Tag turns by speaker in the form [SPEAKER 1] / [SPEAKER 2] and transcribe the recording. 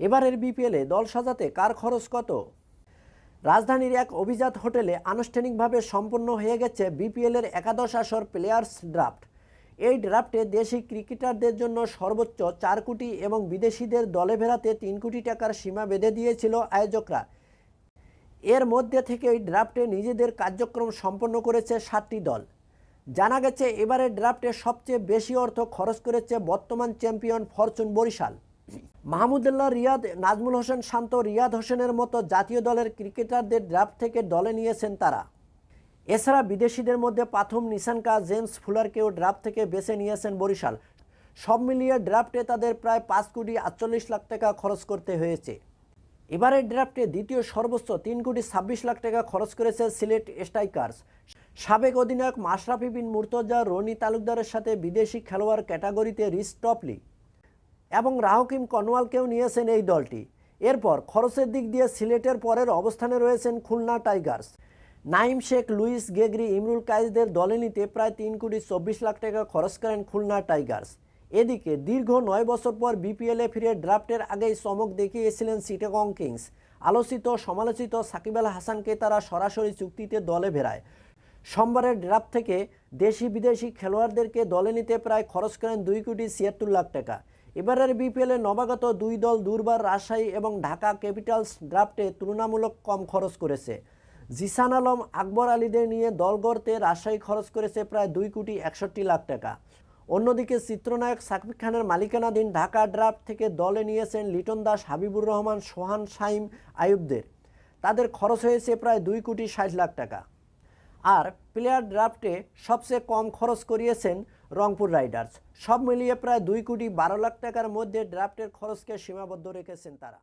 [SPEAKER 1] এবারের বিপিএলে দল সাজাতে কার খরচ কত? রাজধানীর এক অভিজাত হোটেলে আনুষ্ঠানিকভাবে সম্পন্ন হয়ে গেছে বিপিএলের একাদশ আসর প্লেয়ার্স ড্রাফট। এই ড্রাফটে দেশি ক্রিকেটারদের জন্য সর্বোচ্চ চার কোটি এবং বিদেশিদের দলে ভেড়াতে তিন কোটি টাকার সীমা বেঁধে দিয়েছিল আয়োজকরা। এর মধ্যে থেকে এই ড্রাফটে নিজেদের কার্যক্রম সম্পন্ন করেছে সাতটি দল। জানা গেছে, এবারের ড্রাফটে সবচেয়ে বেশি অর্থ খরচ করেছে বর্তমান চ্যাম্পিয়ন ফরচুন বরিশাল। মাহমুদুল্লাহ রিয়াদ, নাজমুল হোসেন শান্ত, রিয়াদ হোসেনের মতো জাতীয় দলের ক্রিকেটারদের ড্রাফট থেকে দলে নিয়েছেন তারা। এছাড়া বিদেশিদের মধ্যে প্রথম নিশানকা জেমস ফুলারকেও ড্রাফট থেকে বেছে নিয়েছেন বরিশাল। সব মিলিয়ে ড্রাফটে তাদের প্রায় পাঁচ কোটি আটচল্লিশ লাখ টাকা খরচ করতে হয়েছে। এবারের ড্রাফটে দ্বিতীয় সর্বোচ্চ তিন কোটি ছাব্বিশ লাখ টাকা খরচ করেছে সিলেট স্ট্রাইকার্স। সাবেক অধিনায়ক মাশরাফি বিন মুর্তজা, রনি তালুকদারের সাথে বিদেশি খেলোয়াড় ক্যাটাগরিতে রিস টপলি। এবং রাহকিম কনওয়ালকেও নিয়েছেন এই দলটি। এরপর খরচের দিক দিয়ে সিলেটের পরের অবস্থানে রয়েছেন Khulna Tigers. Naim Sheikh, Lewis Gregory, Imrul কাইজদের দলে নিতে প্রায় তিন কোটি চব্বিশ লাখ টাকা খরচ করেন খুলনা টাইগার্স। এদিকে দীর্ঘ নয় বছর পর বিপিএলে ফিরে ড্রাফটের আগেই চমক দেখিয়েছিলেন সিটাগং কিংস। আলোচিত সমালোচিত সাকিব আল হাসানকে তারা সরাসরি চুক্তিতে দলে ভেড়ায় সোমবারের ড্রাফট থেকে দেশি বিদেশি খেলোয়াড়দেরকে দলে নিতে প্রায় খরচ করেন দুই কোটি ছিয়াত্তর লাখ টাকা। এবারের বিপিএলে নবাগত দুই দল দুর্বার রাজশাহী এবং ঢাকা ক্যাপিটালস ড্রাফটে তুলনামূলক কম খরচ করেছে। জিসান আলম, আকবর আলীদের নিয়ে দল গড়তে রাজশাহী খরচ করেছে প্রায় দুই কোটি একষট্টি লাখ টাকা। অন্যদিকে চিত্রনায়ক সাকিব খানের মালিকানাধীন ঢাকা ড্রাফট থেকে দলে নিয়েছেন লিটন দাস, হাবিবুর রহমান, সোহান শাইম আয়ুবদের তাদের খরচ হয়েছে প্রায় দুই কোটি ষাট লাখ টাকা। আর প্লেয়ার ড্রাফটে সবচেয়ে কম খরচ করিয়েছেন রংপুর রাইডার্স। সব মিলিয়ে প্রায় দুই কোটি বারো লাখ টাকার মধ্যে ড্রাফটের খরচকে সীমাবদ্ধ রেখেছেন তারা।